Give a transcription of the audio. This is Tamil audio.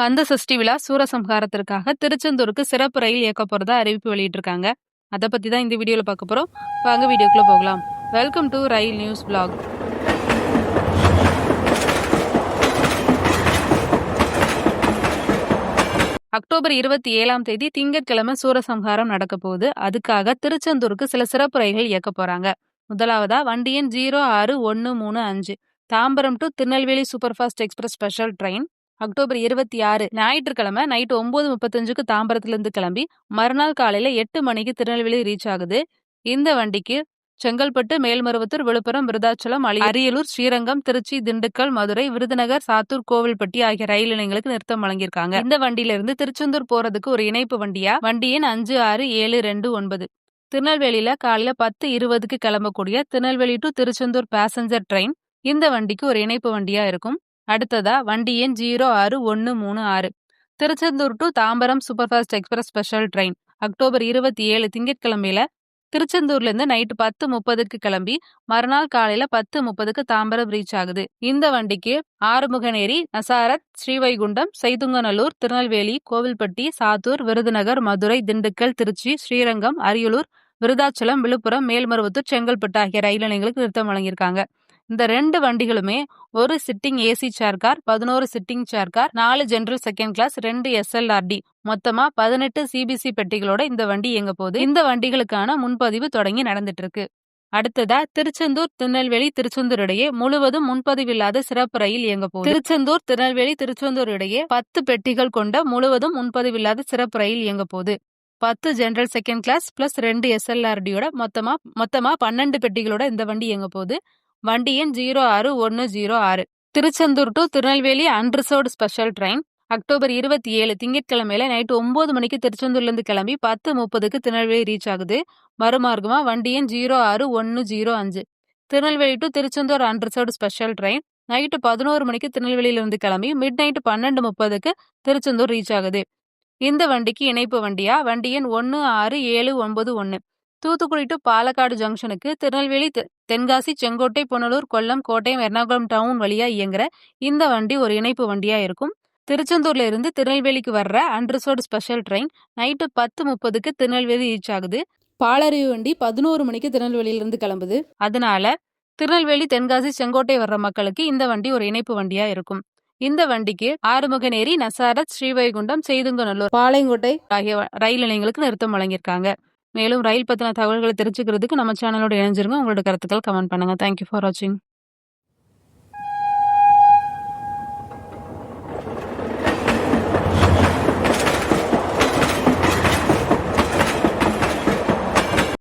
கந்த சஷ்டி விழா சூரசம்ஹாரத்திற்காக திருச்செந்தூருக்கு சிறப்பு ரயில் இயக்க போறதா அறிவிப்பு வெளியிட்டிருக்காங்க. அதை பத்தி தான் இந்த வீடியோல பார்க்க போறோம். வாங்க வீடியோக்குள்ள போகலாம். Welcome to rail news blog October இருபத்தி ஏழாம் தேதி திங்கட்கிழமை சூரசம்ஹாரம் நடக்க போகுது. அதுக்காக திருச்செந்தூருக்கு சில சிறப்பு ரயில்கள் இயக்க போறாங்க. முதலாவதா வண்டி எண் ஜீரோ ஆறு ஒன்று மூணு அஞ்சு. Tambaram to Tirunelveli super fast express special train. October இருபத்தி ஆறு ஞாயிற்றுக்கிழமை நைட்டு ஒன்பது முப்பத்தஞ்சுக்கு தாம்பரத்திலிருந்து கிளம்பி மறுநாள் காலையில எட்டு மணிக்கு திருநெல்வேலி ரீச் ஆகுது. இந்த வண்டிக்கு செங்கல்பட்டு மேல்மருவத்தூர் விழுப்புரம் விருதாச்சலம் அலி அரியலூர் ஸ்ரீரங்கம் திருச்சி திண்டுக்கல் மதுரை விருதுநகர் சாத்தூர் கோவில்பட்டி ஆகிய ரயில் நிலையங்களுக்கு நிறுத்தம் வழங்கியிருக்காங்க. இந்த வண்டியில இருந்து திருச்செந்தூர் போறதுக்கு ஒரு இணைப்பு வண்டியா? வண்டி எண் அஞ்சு ஆறு ஏழு ரெண்டு ஒன்பது. திருநெல்வேலியில காலையில பத்து இருபதுக்கு கிளம்பக்கூடிய Tirunelveli to Tiruchendur passenger train இந்த வண்டிக்கு ஒரு இணைப்பு வண்டியா இருக்கும்? அடுத்ததா வண்டி எண் ஜீரோ ஆறு ஒன்று மூணு ஆறு. Tiruchendur to Tambaram superfast express special train. October இருபத்தி ஏழு திங்கட்கிழமையில திருச்செந்தூர்லேருந்து நைட்டு பத்து முப்பதுக்கு கிளம்பி மறுநாள் காலையில பத்து முப்பதுக்கு தாம்பரம் ரீச் ஆகுது. இந்த வண்டிக்கு ஆறுமுகநேரி நசாரத் ஸ்ரீவைகுண்டம் செய்துங்கநல்லூர் திருநெல்வேலி கோவில்பட்டி சாத்தூர் விருதுநகர் மதுரை திண்டுக்கல் திருச்சி ஸ்ரீரங்கம் அரியலூர் விருதாச்சலம் விழுப்புரம் மேல்மருவத்தூர் செங்கல்பட்டு ஆகிய ரயில் நிலையங்களுக்கு நிறுத்தம் வழங்கியிருக்காங்க. இந்த ரெண்டு வண்டிகளுமே ஒரு சிட்டிங் ஏசி சேர் கார் பதினோரு சிட்டிங் சேர் கார் நாலு ஜென்ரல் செகண்ட் கிளாஸ் ரெண்டு எஸ்எல்ஆர்டி மொத்தமா பதினெட்டு சிபிசி பெட்டிகளோட இந்த வண்டி இயங்க போகுது. இந்த வண்டிகளுக்கான முன்பதிவு தொடங்கி நடந்துட்டு இருக்கு அடுத்ததா திருச்செந்தூர் திருநெல்வேலி திருச்செந்தூர் இடையே முழுவதும் முன்பதிவில்லாத சிறப்பு ரயில் இயங்க போகுது. திருச்செந்தூர் திருநெல்வேலி திருச்செந்தூர் இடையே பத்து பெட்டிகள் கொண்ட முழுவதும் முன்பதிவில்லாத சிறப்பு ரயில் இயங்க போகுது. பத்து ஜெனரல் செகண்ட் கிளாஸ் பிளஸ் ரெண்டு எஸ்எல்ஆர்டியோட மொத்தமா மொத்தமா பன்னெண்டு பெட்டிகளோட இந்த வண்டி இயங்க போகுது. வண்டி எண் ஜீரோ ஆறு ஒன்று ஜீரோ ஆறு. Tiruchendur to Tirunelveli unreserved special train. October இருபத்தி ஏழு திங்கட்கிழமையில நைட்டு ஒன்பது மணிக்கு திருச்செந்தூர்லேருந்து கிளம்பி பத்து முப்பதுக்கு திருநெல்வேலி ரீச் ஆகுது. மறுமார்க்கமாக வண்டி எண் ஜீரோ ஆறு ஒன்று ஜீரோ அஞ்சு. Tirunelveli to Tiruchendur unreserved special train. Night பதினோரு மணிக்கு திருநெல்வேலியிலிருந்து கிளம்பி மிட் நைட்டு பன்னெண்டு முப்பதுக்கு திருச்செந்தூர் ரீச் ஆகுது. இந்த வண்டிக்கு இணைப்பு வண்டியா? வண்டி எண் ஒன்று ஆறு ஏழு ஒன்பது ஒன்று தூத்துக்குடி டு பாலக்காடு ஜங்ஷனுக்கு திருநெல்வேலி தென்காசி செங்கோட்டை புனலூர் கொல்லம் கோட்டயம் எர்ணாகுளம் டவுன் வழியா இயங்குற இந்த வண்டி ஒரு இணைப்பு வண்டியா இருக்கும். திருச்செந்தூர்ல இருந்து திருநெல்வேலிக்கு வர்ற அன்ரிசர்வ்டு ஸ்பெஷல் ட்ரெயின் நைட்டு பத்து முப்பதுக்கு திருநெல்வேலி ரீச் ஆகுது. பாலறிவு வண்டி பதினோரு மணிக்கு திருநெல்வேலியிலிருந்து கிளம்புது. அதனால திருநெல்வேலி தென்காசி செங்கோட்டை வர்ற மக்களுக்கு இந்த வண்டி ஒரு இணைப்பு வண்டியா இருக்கும். இந்த வண்டிக்கு ஆறுமுகநேரி நசாரத் ஸ்ரீவைகுண்டம் செய்துங்கநல்லூர் பாளையங்கோட்டை. ஆகிய ரயில் நிலையங்களுக்கு நிறுத்தம் வழங்கியிருக்காங்க. மேலும் ரயில் பற்றின தகவல்களை தெரிஞ்சுக்கிறதுக்கு நம்ம சேனலோட இணைஞ்சிருங்க. உங்களோட கருத்துக்கள் கமெண்ட் பண்ணுங்க. தேங்க்யூ ஃபார் வாட்சிங்